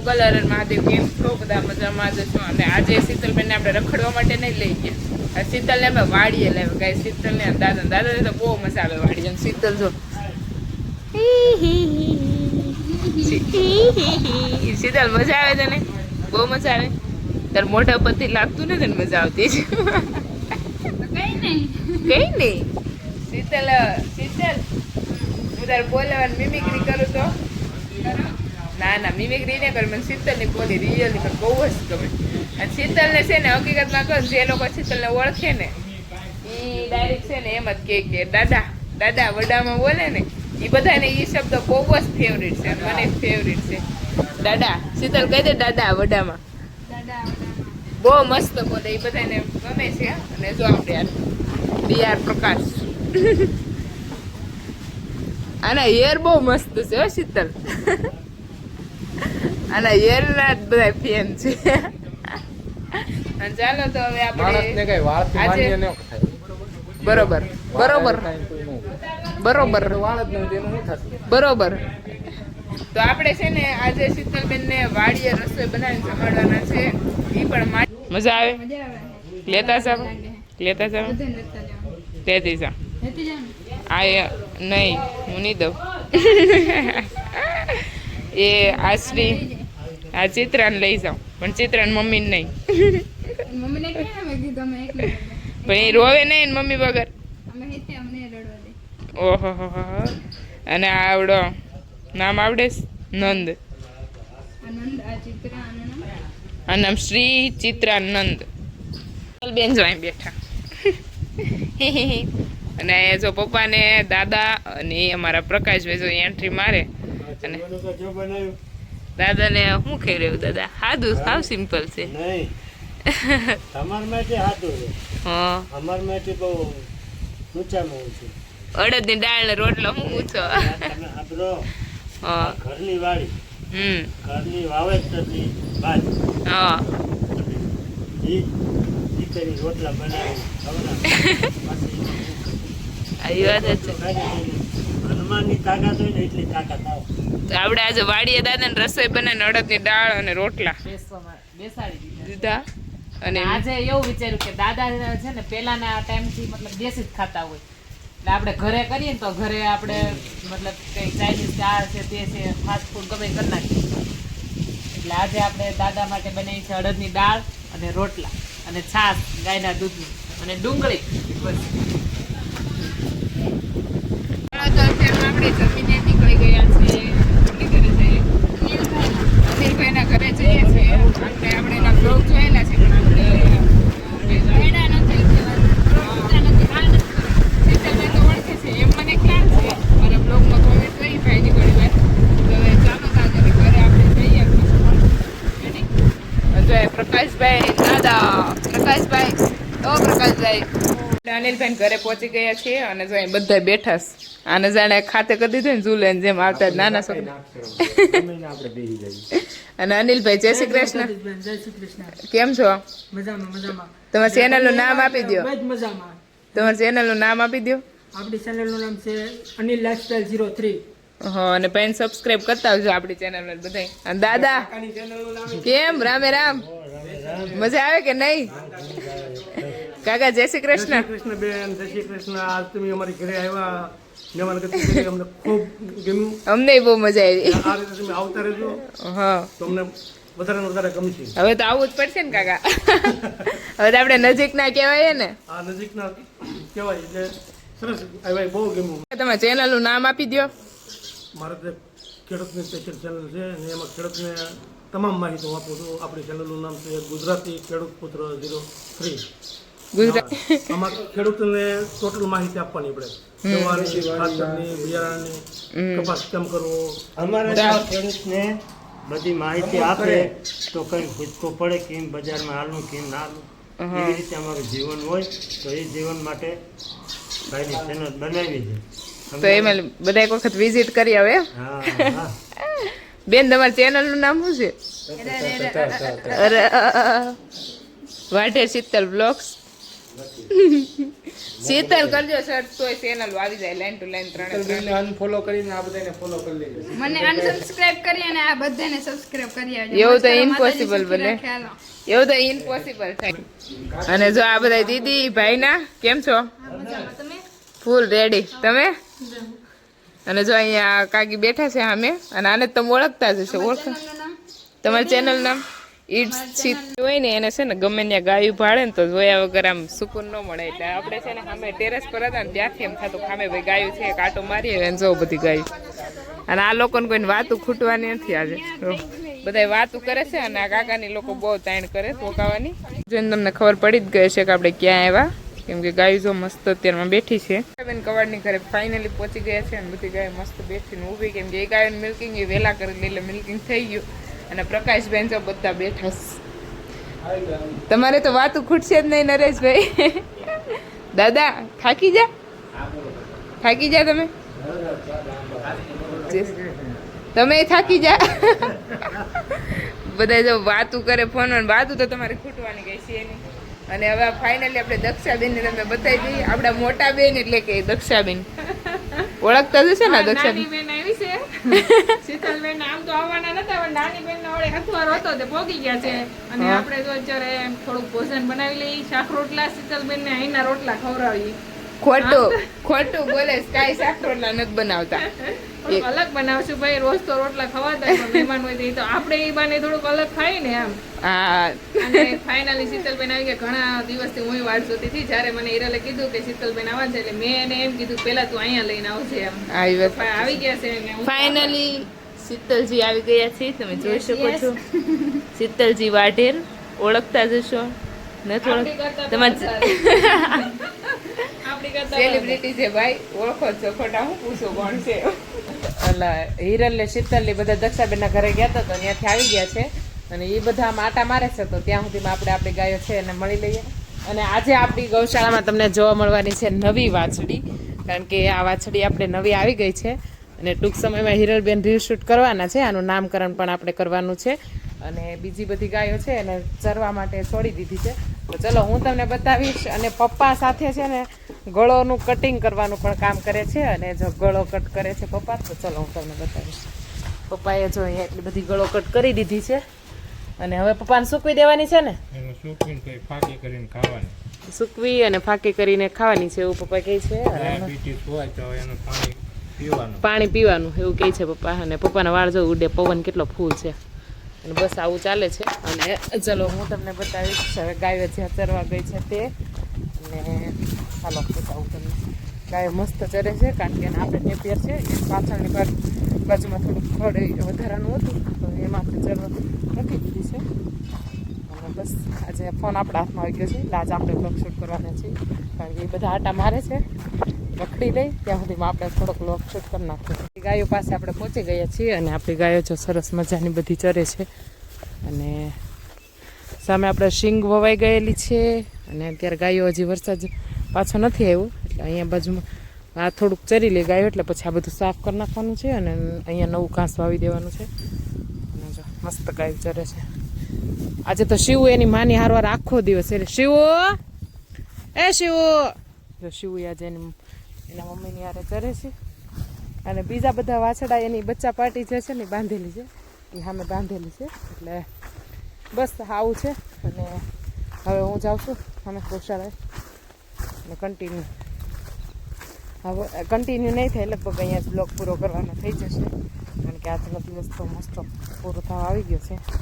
મોગલ હરણ મહાદેવ કેમ છો બધા મજામાં જ છો. અને આજે શીતલબેનને આપણે રખડવા માટે નહીં લઈ ગયા. શીતલને અમે વાડીએ લાવ્યો. ગાય શીતલને દાદા દાદાને તો બહુ મજા આવે વાડી અને શીતલ જો શીતલ મજા આવે તને બહુ મજા આવે. તાર મોઢા પરથી લાગતું ને તને મજા આવતી. છે કઈ નહીં. શીતલ શીતલ હું તારે બોલાવાની મિમિક્રી કરું તો. ના ના મિમિક્રી ને કર મને શીતલની બોલી રિયલી મને બહુ જ ગમે. અને શીતલને છે ને હકીકતમાં કહું જે લોકો શીતલને ઓળખે ને એ ડાયરેક્ટ છે ને એમ જ કહે કે દાદા દાદા વડામાં બોલે ને એ બધાને એ શબ્દ બહુ જ ફેવરિટ છે મને ફેવરિટ છે. દાદા શીતલ કહી દે દાદા વડામાં. બહુ મસ્ત બોલે એ બધાને ગમે છે અને જો આપણે યાર ડી આર પ્રકાશ. આના હેર બહુ મસ્ત છે હો શીતલ. આના હેર ના જ બધા ફેન છે. અને ચાલો તો હવે આપણે કઈ વાળથી માન્ય બરોબર બરોબર. બરોબર. બરોબર. તો આપણે છે ને આજે શીતલબેન ને વાડીએ રસોઈ બનાવીને જમાડવાના છે. એ પણ મજા આવે? લેતા સાહેબ લેતા સાહેબ લેતી સાહેબ આ નહીં હું નહીં દઉં. એ આશરી આ ચિત્રાને લઈ જાઉં. પણ ચિત્રાને મમ્મીને નહીં. મમ્મીને ક્યાં અમે કીધું અમે એકલા પણ એ રોવે નહીં ને મમ્મી વગર. અમે હેતે અમને રડવા દે. ઓહો. અને આવડો નામ આવડે નંદ. આ નામ? શ્રી ચિત્રાનંદ બેન જો અહીં બેઠા. અને જો પપ્પાને દાદા અને એ અમારા પ્રકાશભાઈ જો એન્ટ્રી મારે. અને દાદાને શું ખાઈ રહ્યું? દાદા સાદું સાવ સિમ્પલ છે. નહીં. ની માટે સાદું છે. હા. માટે બહુ ઊંચામાં ઊંચું. અડદની દાળ ને રોટલો હું ઊંચો ઘરની વાડી. હમ. ઘરની વાવેતરની બાદ હા. રોટલા બનાવી હનુમાનની તાકાત હોય ને એટલી તાકાત આવે. તો આપણે આજે વાડીએ દાદાને રસોઈ બનાવીને અડદની દાળ અને રોટલા બેસવામાં બેસાડી દીધા. દીધા. અને આજે એવું વિચાર્યું કે દાદા છે ને પેલાના ટાઈમથી મતલબ દેશી જ ખાતા હોય. એટલે આપણે ઘરે કરીએ ને તો ઘરે આપણે મતલબ કઈ ચાઇનીઝ આ છે તે છે ફાસ્ટ ફૂડ ગમે કરી નાખીએ. એટલે આજે આપણે દાદા માટે બનાવી છે અડદની દાળ અને રોટલા અને છાશ ગાયના દૂધની અને ડુંગળી. બસ તો અત્યારમાં આપણે જમીને નીકળી ગયા છીએ કોની ઘરે જઈએ અનિલભાઈના ઘરે જઈએ છીએ આપણે આપણે એના બ્લોગ જોયેલા છે પણ આપણે જોયેલા નથી શીતલબેન તો ઓળખે છે એમ મને ખ્યાલ છે મારા બ્લોગમાં કોમેન્ટ કરી ભાઈની ઘણી વાર તો હવે ચાલો દાદાની ઘરે આપણે જઈએ રેડી? જો એ પ્રકાશભાઈ દાદા પ્રકાશભાઈ ઓ પ્રકાશભાઈ અનિલભાઈ ઘરે પહોંચી ગયા છીએ અને જો અહીં બધા બેઠા છે. આને જાણે ખાતે કરી દીધું ને ઝૂલે જેમ આવતા જ નાના છોકરા. આપણે બેસી જઈએ. અને અનિલભાઈ જય શ્રી કૃષ્ણ. જય શ્રી કૃષ્ણ. કેમ છો? મજામાં મજામાં. તમારા ચેનલનું નામ આપી દો તમારા ચેનલનું નામ આપી દો આપણી ચેનલનું નામ છે અનિલ લાઇફસ્ટાઈલ ઝીરો થ્રી હા અને પેન સબસ્ક્રાઇબ કરતા આવજો આપણી ચેનલ બધા અને દાદા કેમ? રામે રામ. મજા આવે કે નહીં? કાકા જય શ્રી કૃષ્ણ. કૃષ્ણ બેન જય શ્રી કૃષ્ણ. આજ તમે અમારી ઘરે આવ્યા. મહેમાન અમને ખૂબ ગમ્યું અમને બહુ મજા આવી. આ રીતે તમે આવતા રહેજો. હા. તો અમને વધારે વધારે ગમશે. હવે તો આવવું જ પડશે ને કાકા. હવે તો આપણે નજીકના કહેવાય ને. આ નજીકના કહેવાય એટલે સરસ આવ્યા બહુ ગમ્યું. તમે ચેનલનું નામ આપી દો મારે તે ખેડૂતની સ્પેશિયલ ચેનલ છે અને એમાં ખેડૂતને તમામ માહિતી આપું છું. આપણી ચેનલનું નામ છે ગુજરાતી ખેડૂત પુત્ર ઝીરો થ્રી ગુજરાત. આમાં ખેડૂતોને ટોટલ માહિતી આપવાની આપણે દવાની ખાતરની બિયારણની કપાસ કેમ કરવો? અમારે ખેડૂતને બધી માહિતી આપે તો કઈ ભૂચકો પડે કેમ બજારમાં હાલનું કેમ ના હાલવું એવી રીતે અમારું જીવન હોય તો એ જીવન માટે ભાઈની ચેનલ બનાવી છે. તો એમાં બધા એક વખત વિઝિટ કરી આવે. બેન તમારા ચેનલનું નામ શું છે? અરે વાઢેર શીતલ બ્લોગ્સ શીતલ કરજો સર તોય ચેનલ આવી જાય લાઈન ટુ લાઈન ત્રણે ત્રણ. અનફોલો કરીને આ બધાને ફોલો કરી લેજો. મને અનસબસ્ક્રાઇબ કરી અને આ બધાને સબસ્ક્રાઇબ કરી આવજો. એવું તો સુખી બને. એવું તો ઇમ્પોસિબલ થાય. અને જો આ બધા દીદી ભાઈના કેમ છો? હા, મજામાં. તમે? ફૂલ રેડી તમે? અને જો અહીંયા કાકી બેઠા છે સામે અને આને તમે ઓળખતા જ હશે ઓળખ. તમારી તમારું ચેનલ નામ? ચીત હોય ને એને છે ને ગમે ત્યાં ગાયું ભાડે ને તો જોયા વગર આમ સુકૂન ન મળે. એટલે આપણે છે ને સામે ટેરેસ પર હતા ને ત્યાંથી એમ થતું ખામે ભાઈ ગાયું છે, કાંટો મારીએ અને જો બધી ગાયું. અને આ લોકોને કોઈને વાતું ખૂટવાની નથી આજે. બધા વાતું કરે છે અને આ કાકાની લોકો બહુ તાણ કરે પોકાવાની. જોઈને તમને ખબર પડી જ ગઈ છે કે આપણે ક્યાં આવ્યા. કેમ કે ગાય જો મસ્ત અત્યારમાં બેઠી છે. બેન કવાડની ઘરે ફાઇનલી પહોંચી ગયા છે અને બધી ગાય મસ્ત બેઠીને ઊભી. કેમ કે એ ગાયોનું મિલ્કિંગ એ વહેલા કરી એટલે મિલ્કિંગ થઈ ગયું. અને પ્રકાશબેન જો બધા બેઠા તમારે તો વાતું ખૂટશે જ નહીં, નરેશભાઈ. દાદા, થાકી જા? થાકી જા તમે? તમે થાકી જા. બધા જો વાતું કરે ફોન વાતું તો તમારે ખૂટવાની કઈ છે નહીં. અને હવે ફાઇનલી આપણે દક્ષાબેન ને તમે બતાવી દઈએ. આપણા મોટા બેન એટલે કે દક્ષાબેન. ઓળખતા જશે ને નાની બેન આવી છે. શીતલબેન આમ તો આવવાના નતા પણ નાની બેન ના વડે હથવાર હતો તે પોગી ગયા છે. અને. આપણે તો અત્યારે થોડુંક ભોજન બનાવી લઈએ શાક રોટલા શીતલબેન ને અહીંના રોટલા ખવડાવીએ. ખોટું. ખોટું બોલે કાંઈ શાક રોટલા નથી બનાવતા. અલગ બનાવશું ભાઈ રોજ તો રોટલા ખવાતા મહેમાન હોય તો આપણે એ બાને થોડુંક અલગ ખાઈ ને એમ હા. અને ફાઇનલી શીતલબેન આવી ગયા. ઘણા દિવસથી હું વાટ જોતી હતી જ્યારે મને ઈરલે કીધું કે શીતલબેન આવવા છે એટલે મેં એને એમ કીધું પેલા તું અહીંયા લઈને આવજે એમ. આવી આવી ગયા છે ફાઇનલી શીતલજી આવી ગયા છે તમે જોઈ શકો છો. શીતલજી વાઢેર ઓળખતા જશો. નથી ઓળખ તમારે સેલિબ્રિટી છે ભાઈ ઓળખો છો ખોટા હું પૂછો કોણ છે? એટલે હિરલ ને શીતલ ને બધા દક્ષાબેનના ઘરે ગયા હતા તો ત્યાંથી આવી ગયા છે. અને એ બધા આમ આટા મારે છે તો ત્યાં સુધીમાં આપણે આપણી ગાયો છે એને મળી લઈએ. અને આજે આપણી ગૌશાળામાં તમને જોવા મળવાની છે નવી વાછડી કારણ કે આ વાછડી આપણે નવી આવી ગઈ છે. અને ટૂંક સમયમાં હિરલબેન રીલ શૂટ કરવાના છે આનું નામકરણ પણ આપણે કરવાનું છે. અને બીજી બધી ગાયો છે એને ચરવા માટે છોડી દીધી છે. તો ચલો હું તમને બતાવીશ અને પપ્પા સાથે છે ને ગળોનું કટિંગ કરવાનું પણ કામ કરે છે અને જો ગળો કટ કરે છે પપ્પા તો ચલો હું તમને બતાવીશ. પપ્પાએ જો અહીંયા એટલી બધી ગળો કટ કરી દીધી છે. અને હવે પપ્પાને સૂકવી દેવાની છે ને? ફાંકી કરીને ખાવાની. સૂકવી અને ફાંકી કરીને ખાવાની છે એવું પપ્પા કહે છે. પાણી પીવાનું એવું કહે છે પપ્પા. અને પપ્પાના વાળ જો ઉડે પવન કેટલો ફૂલ છે. અને બસ આવું ચાલે છે. અને ચલો હું તમને બતાવીશ. હવે ગાયો જ્યાં ચરવા ગઈ છે તે. અને ચાલો બતાવું તમને. ગાયો મસ્ત ચરે છે, કારણ કે આપણે નેપિયર છે પાછળની બાજુ બાજુમાં થોડુંક ખડ વધારાનું હતું, તો એમાં આપણે ચરવા મૂકી દીધી છે. અને બસ, આજે ફોન આપણા હાથમાં આવી ગયો છે. આજે આપણે બ્લોગ શૂટ કરવાના છીએ. કારણ કે એ બધા આટા મારે છે. રખડી લઈ, ત્યાં સુધીમાં આપણે થોડોક બ્લોગ શૂટ કરી નાખીએ. ગાયો પાસે આપણે પહોંચી ગયા છીએ અને આપણી ગાયો જો સરસ મજાની બધી ચરે છે. અને સામે આપણે શીંગ વવાઈ ગયેલી છે. અને અત્યારે ગાયો હજી વરસાદ પાછો નથી આવ્યો. એટલે અહીંયા બાજુમાં આ થોડુંક ચરી લે ગાયો એટલે પછી આ બધું સાફ કરી નાખવાનું છે અને અહીંયા નવું ઘાસ વાવી દેવાનું છે. અને જો મસ્ત ગાય ચરે છે. આજે તો શિવ એની માની હારવાર આખો દિવસ એટલે શિવ! એ શિવ! જો શિવ આજે એની એના મમ્મીની હારે ચરે છે. અને બીજા બધા વાછડા એની બચ્ચા પાર્ટી જે છે ને બાંધેલી છે. એ સામે બાંધેલી છે. એટલે બસ આવું છે. અને હવે હું જાઉં છું અમે ગૌશાળાએ. અને કન્ટિન્યુ હવે કન્ટિન્યુ નહીં થાય, લગભગ અહીંયા જ બ્લોક પૂરો કરવાનો થઈ જશે. કારણ કે આજનો દિવસ તો મસ્ત પૂરો થવા આવી ગયો છે.